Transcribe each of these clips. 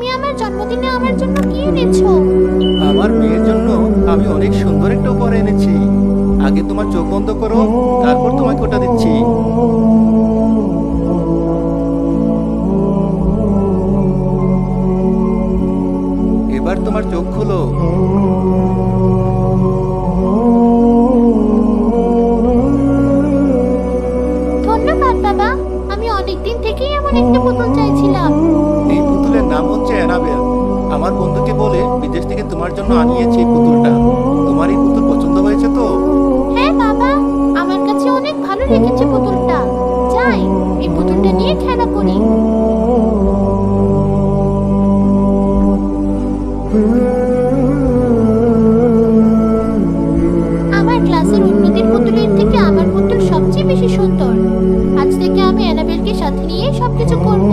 তুমি আমার জন্মদিনে আমার জন্য কি এনেছো? আমার মেয়ের জন্য আমি অনেক সুন্দর একটা উপহার এনেছি। আগে তোমার চোখ বন্ধ করো, তারপর তোমাকে ওটা দিচ্ছি। এবার তোমার চোখ খুলো। তোমার জন্য আনিয়েছি পুতুলটা। তোমার এই পুতুল পছন্দ হয়েছে তো? হ্যাঁ বাবা। আমার কাছে অনেক ভালো লেগেছে পুতুলটা। যাই, এই পুতুলটা নিয়ে খেলা করি। আমার ক্লাসের অন্যদের পুতুলের থেকে আমার পুতুল সবচেয়ে বেশি সুন্দর। আজ থেকে আমি অ্যানাবেলকে সাথে নিয়ে সবকিছু করব।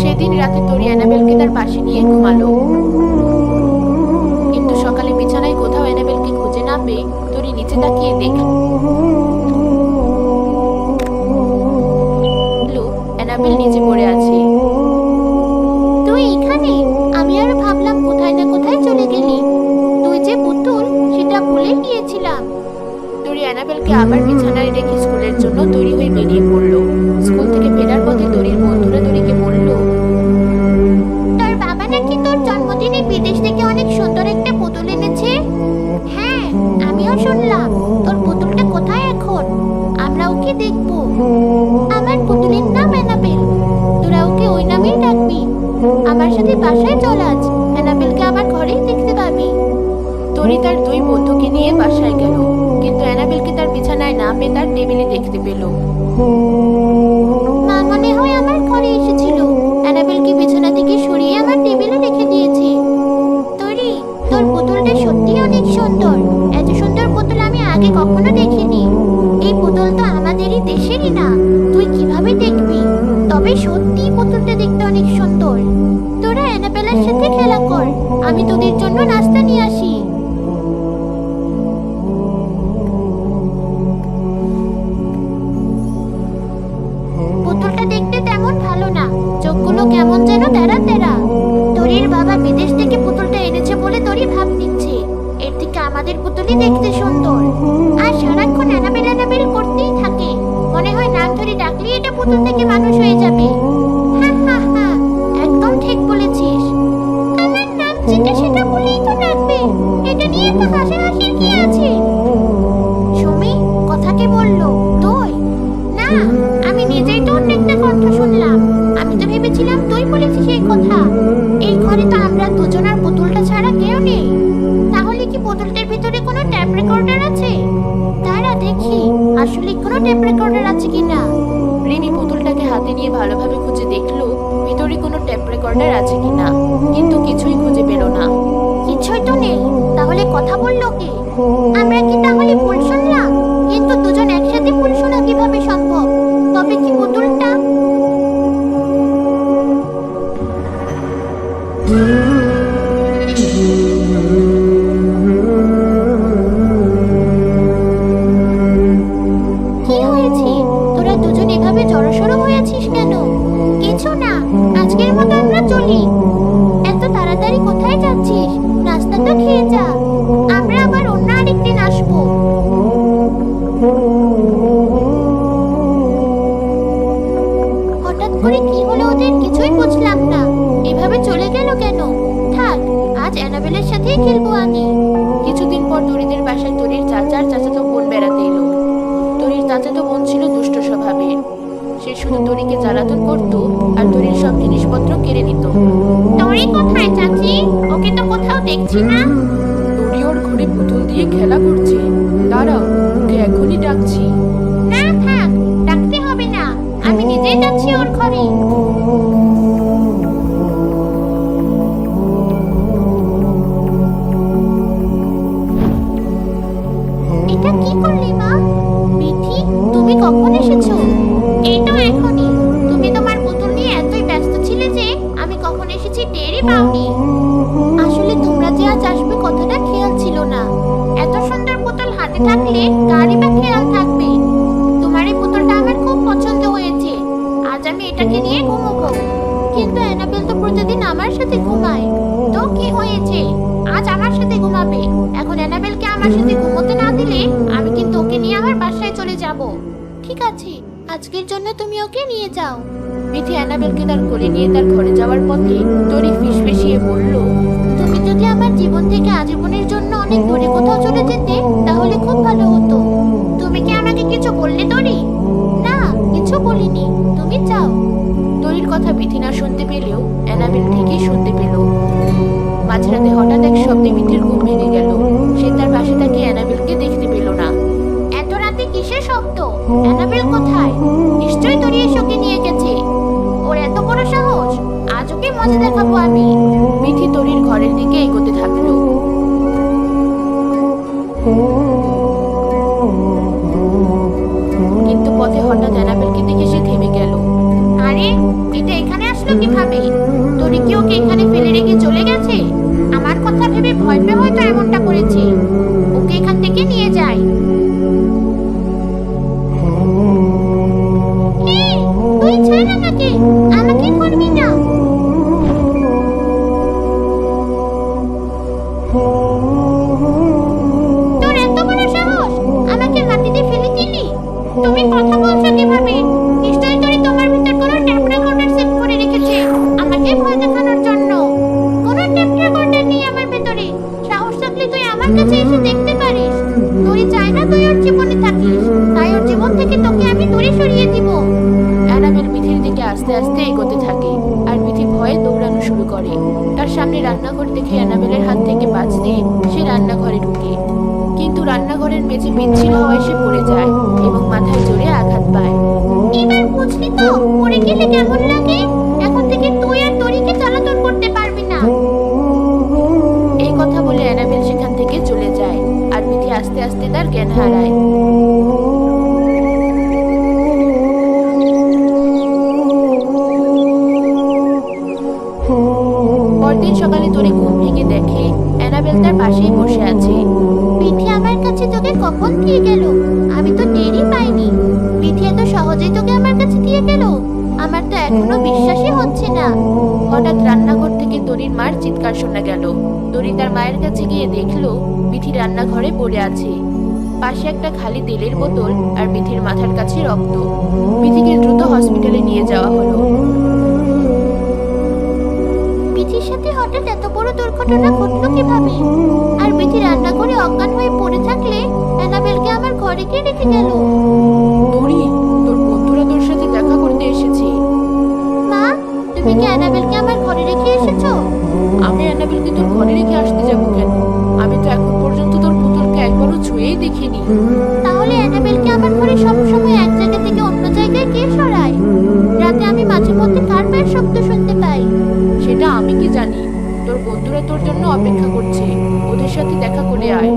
সেদিন রাতে তোরি অ্যানাবেলকে তার পাশে নিয়ে ঘুমালো। সেটা ভুলে গিয়েছিলাম। তোরি অ্যানাবেলকে আবার বিছানায় রেখে স্কুলের জন্য তৈরি হয়ে বেরিয়ে পড়ল। স্কুল থেকে ফেরার পথে তোরির বন্ধুরা তোরিকে বলল তোর বাবা নাকি তোর জন্মদিনে বিদেশ থেকে অনেক সুন্দর একটা পুতুল এনেছে? হ্যাঁ আমিও শুনলাম। তোর পুতুলটা কোথায় এখন? আমরা ওকে দেখব। আমার পুতুলের নাম অ্যানাবেল। তোরা ওকে ওই নামেই ডাকবি। আমার সাথে বাসায় চল আজ। তরি তার দুই বন্ধুকে নিয়ে বাসায় গেল। কিন্তু অ্যানাবেলকে তার বিছানায় না পেয়ে তার টেবিলে দেখতে পেল। মা মনে হয় আমার ঘরে এসেছিল। অ্যানাবেলকে বিছানা থেকে সরিয়ে আমার টেবিলে রেখে দিয়েছে? তোর পুতুলটা সত্যি অনেক সুন্দর। এত সুন্দর পুতুল আমি আগে কখনো দেখিনি। এই পুতুল তো আমাদেরই দেশেরই না। তুই কীভাবে দেখবি? তবে সত্যি পুতুলটা দেখতে অনেক সুন্দর। তোরা অ্যানাবেলের সাথে খেলা কর। আমি তোদের জন্য নাস্তা নিয়ে আসি। ধরে ডাকলে এটা প্রথম থেকে মানুষ হয়ে যাবে। আসলে কোনো টেপ রেকর্ডার আছে কিনা? রিমি পুতুলটাকে হাতে নিয়ে ভালোভাবে খুঁজে দেখল, ভিতরে কোনো টেপ রেকর্ডার আছে কিনা। কিন্তু কিছুই খুঁজে পেল না। কিছুই তো নেই, তাহলে কথা বলল কে? আমরা কি তাহলে ভুল শুনলাম? কিন্তু দুজন একসাথে ভুল শোনা কীভাবে সম্ভব? তবে কি পুতুলটা অ্যানাবেলের সাথেই খেলব আমি। কিছুদিন পর তরিদের বাসায় তরির চাচার চাচাতো বোন বেড়াতে এলো। তরির চাচাতো বোন ছিল দুষ্ট স্বভাবের। সে শুধু তরিকে জ্বালাতন করত আর তরির সব জিনিসপত্র কেড়ে নিত। তরি কোথায় চাচি? ওকে তো কোথাও দেখছি না। তরি ওর ঘরে পুতুল দিয়ে খেলা করছে। দাঁড়াও ওকে এখনই ডাকছি। না থাক ডাকতে হবে না। আমি নিজেই যাচ্ছি ওর ঘরে। থাকলে কারই বা খেয়াল থাকবে। তোমার এই পুতুলটা আমার খুব পছন্দ হয়েছে। আজ আমি এটাকে নিয়ে ঘুমোবো। কিন্তু অ্যানাবেল তো প্রতিদিন আমার সাথে ঘুমায়। তো কি হয়েছে? আজ আমার সাথে ঘুমাবে। এখন অ্যানাবেলকে আমার সাথে ঘুমোতে না দিলে আমি কিন্তু ওকে নিয়ে আমার বাসায় চলে যাব। ঠিক আছে, আজকের জন্য তুমি ওকে নিয়ে যাও। মিঠি অ্যানাবেলকে তার কোলে নিয়ে তার ঘরে যাওয়ার পথে তরি ফিসফিসিয়ে বলল, তুমি যদি আমার জীবন থেকে আজীবনের জন্য অনেক দূরে কোথাও চলে যেতে তাহলে খুব ভালো হতো। তুমি কি আমাকে কিছু বললে তরি না কিছু বলিনি। তুমি যাও। তরির কথা মিথি না শুনতে পেলেও অ্যানাবেল ঠিকই শুনতে পেল। মাঝরাতে হঠাৎ এক শব্দে মিথির ঘুম ভেঙে গেল। সে তার পাশে তাকিয়ে অ্যানাবেলকে দেখতে পেল না। এত রাতে কিসের শব্দ? অ্যানাবেল কোথায়? নিশ্চয়ই এই শোকে নিয়ে গেছে। ওর এত বড় সাহস? আজ ওকে মজা দেখাবো আমি। মিথি তরির ঘরের দিকে এগোতে আস্তে আস্তে এগোতে থাকে আর মিথি ভয়ে দৌড়ানো শুরু করে। তার সামনে রান্নাঘর দেখে অ্যানাবেলের হাত থেকে বাঁচতে সে রান্নাঘরে ঢুকে। কিন্তু রান্নাঘরের মেঝে পিচ্ছিল হওয়ায় সে পড়ে যায় এবং মাথায় জোরে আঘাত পায়। এবার বুঝলি তো পড়ে গেলে কেমন লাগে? এখন থেকে তুই আর তরিকে চলাচল করতে পারবি না। এই কথা বলে অ্যানাবেল সেখান থেকে চলে যায় আর মিথি আস্তে আস্তে তার জ্ঞান হারায়। সকালে তোরে ঘুম ভেঙে দেখে। অ্যানাবেল তার পাশেই বসে আছে। পিঠে আমার কাছে তোকে কখন দিয়ে গেল? আমি তো টেরই পাইনি। পিঠে এত সহজেই তোকে আমার কাছে দিয়ে গেল? আমার তো এখনও বিশ্বাসই হচ্ছে না। হঠাৎ রান্নাঘর থেকে তরির মার চিৎকার শোনা গেল। তরি তার মায়ের কাছে গিয়ে দেখল মিথি রান্নাঘরে পড়ে আছে। পাশে একটা খালি তেলের বোতল আর মিথির মাথার কাছে রক্ত। মিথিকে দ্রুত হসপিটালে নিয়ে যাওয়া হলো। হঠাৎ এত বড় দুর্ঘটনা ঘটলো কীভাবে? আর পিঠি রান্না করে অজ্ঞান হয়ে পড়ে থাকলে অ্যানাবেলকে আমার ঘরে কে রেখে গেল? তরি তোর বন্ধুরা তোর সাথে দেখা করতে এসেছে। মা তুমি কি অ্যানাবেলকে আমার ঘরে রেখে এসেছ? আমি অ্যানাবেলকে তোর ঘরে রেখে আসতে যাব কেন? আমি তো এখন পর্যন্ত তোর পুতুলকে একবারও ছুঁয়েই দেখিনি। তাহলে অ্যানাবেলকে আমার ঘরে সবসময় এক জায়গা থেকে অন্য জায়গায় কে সরায়? রাতে আমি মাঝে মধ্যে কার পায়ের শব্দ শুনতে পাই? সেটা আমি কি জানি? তোর বন্ধুরা তোর জন্য অপেক্ষা করছে। ওদের সাথে দেখা করে আয়।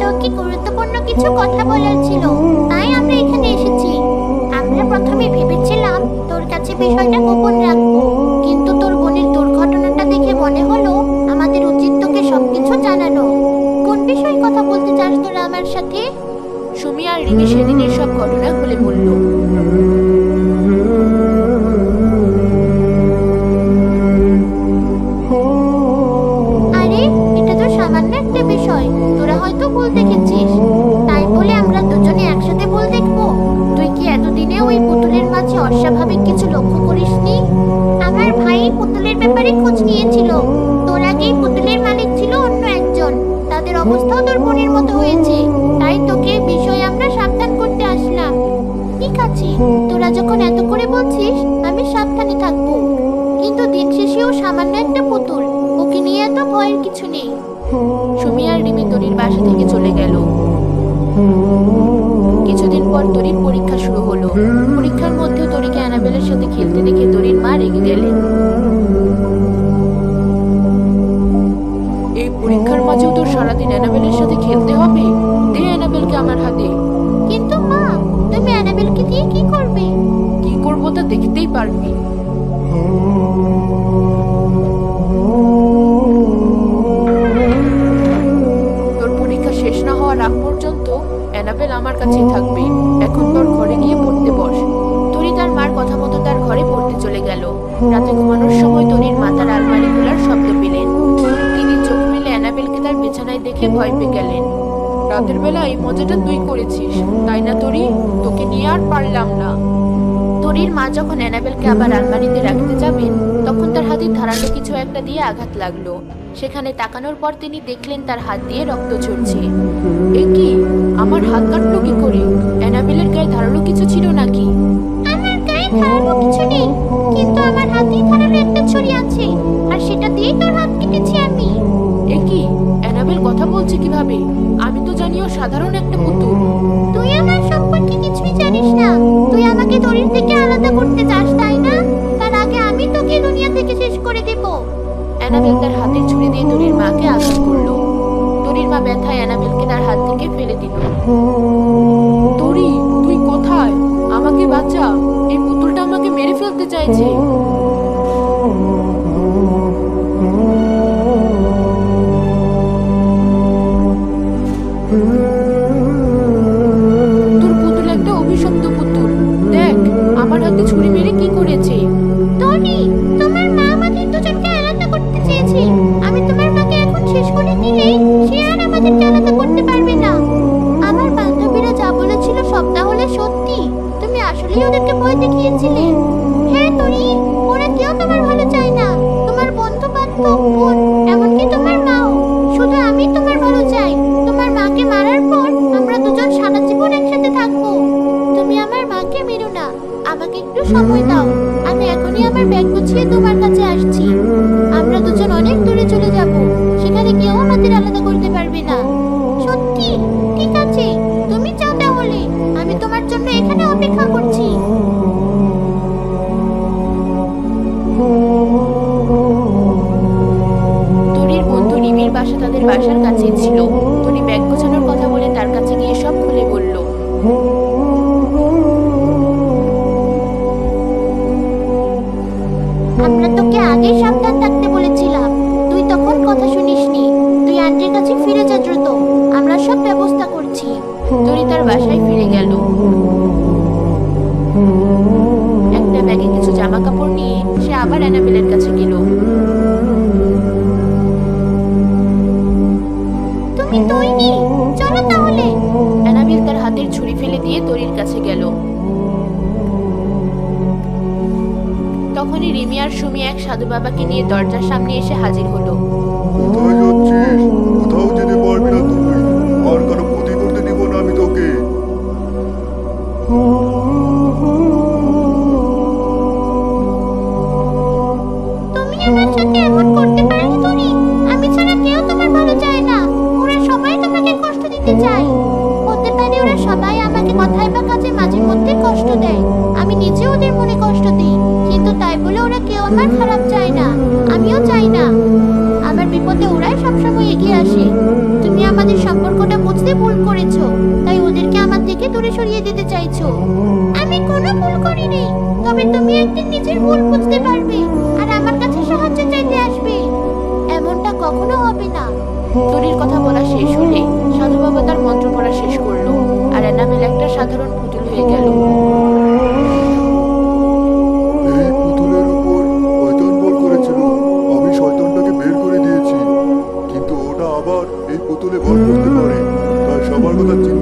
তোকে গুরুত্বপূর্ণ কিছু কথা বলার ছিল? তাই আমরা এখানে এসেছি। আমরা প্রথমে ভেবেছিলাম তোর কাছে বিষয়টা গোপন রাখব। কিন্তু তোর বোনের দুর্ঘটনাটা দেখে মনে হলো আমাদের উচিত তোকে সবকিছু জানানো। কোন বিষয়ে কথা বলতে চাস তোরা আমার সাথে? সুমি আর রিমি সেদিনের সব ঘটনা খুলে বলল। ব্যাপারে খোঁজ নিয়েছিল। তোর আগেই পুতুলের মালিক ছিল অন্য একজন। তাদের অবস্থাও তোর বোনের মতো হয়েছে। তাই তোকে বিষয়ে আমরা সাবধান করতে আসলাম। ঠিক আছে, তোরা যখন এত করে বলছিস, আমি সাবধানে থাকব। কিন্তু দিন শেষেও সামান্য একটা পুতুল, ওকে নিয়ে এত ভয়ের কিছু নেই। সুমি আর রিমি বাসা থেকে চলে গেল। কিছুদিন পর তরির পরীক্ষা শুরু হলো। পরীক্ষার মধ্যেও তরিকে অ্যানাবেলের সাথে খেলতে দেখে তরির মা রেগে গেলেন। এই পরীক্ষার মাঝেও তোর সারাদিন অ্যানাবেলের সাথে খেলতে হবে? দে অ্যানাবেলকে আমার হাতে। কিন্তু মা তুমি অ্যানাবেলকে দিয়ে কি করবে? কি করব তা দেখতেই পারবি। কাছেই থাকবে। এখন তোর ঘরে গিয়ে পড়তে বস। তরি তার মার কথা মতো তার ঘরে পড়তে চলে গেল। রাতে ঘুমানোর সময় তরির মা তার আলমারি খোলার শব্দ পেলেন। তিনি চোখ মেলে অ্যানাবেলকে তার বিছানায় দেখে ভয় পেয়ে গেলেন। রাতের বেলা এই মজাটা তুই করেছিস, তাই না তরি? তোকে নিয়ে আর পারলাম না। তরির মা যখন অ্যানাবেলকে আবার আলমারিতে রাখতে যাবেন তখন তার হাতে ধারালো কিছু একটা দিয়ে আঘাত লাগল। সেখানে তাকানোর পর তিনি দেখলেন তার হাত দিয়ে রক্ত ঝরছে। এ কি? আমার হাত কাটলো কি করে? অ্যানাবেলের গায়ে ধারালো কিছু ছিল নাকি? আমার গায়ে ধারালো কিছু নেই কিন্তু আমার হাতেই ধারালো একটা ছুরি আছে আর সেটা দিয়েই তোর হাত কেটেছি আমি। এ কি? অ্যানাবেল কথা বলছে কীভাবে? আমি তো জানিও সাধারণ একটা পুতুল। তুই আমার সম্পর্কে কিছুই জানিস না। তুই আমাকে তরির থেকে আলাদা করতে চাস তাই না? তার আগে আমি তোকে দুনিয়া থেকে শেষ করে দেব। অ্যানাবেল তার তরির মাকে আঘাত করল। তরির মা ব্যথায় অ্যানাবেলকে তার হাত থেকে ফেলে দিল। তরি তুই কোথায়? আমাকে বাঁচা। এই পুতুলটা আমাকে মেরে ফেলতে চাইছে। তোর পুতুল একটা অভিশপ্ত পুতুল। দেখ, আমার হাতে ছুরি মেরে কি সময় দাও। আমি এখনই আমার ব্যাগ গুছিয়ে তোমার কাছে আবার অ্যানাবেলের কাছে গেল। তুমি চলো তাহলে। তার হাতের ছুরি ফেলে দিয়ে তরির কাছে গেল। তখনই রিমি আর সুমি এক সাধু বাবাকে নিয়ে দরজার সামনে এসে হাজির হলো। কোথাও যেতে পারবি না আর কারও ক্ষতি করতে না আমি তোকে। আমাদের সম্পর্কটা বুঝতে ভুল করেছ, তাই ওদেরকে আমার থেকে দূরে সরিয়ে দিতে চাইছো। আমি কোনো ভুল করিনি, তবে তুমি একদিন নিজের ভুল বুঝতে পারবে আর আমার কাছে সাহায্য চাইতে আসবে। এমনটা কখনো হবে না। তরির কথা বলা শেষ হলে সাধু বাবা তার মন্ত্র পড়া শেষ করল আর অ্যানাবেল একটা সাধারণ পুতুল হয়ে গেল। এই পুতুলে ভর করতে পারে তাই সবার কথা চিন্তা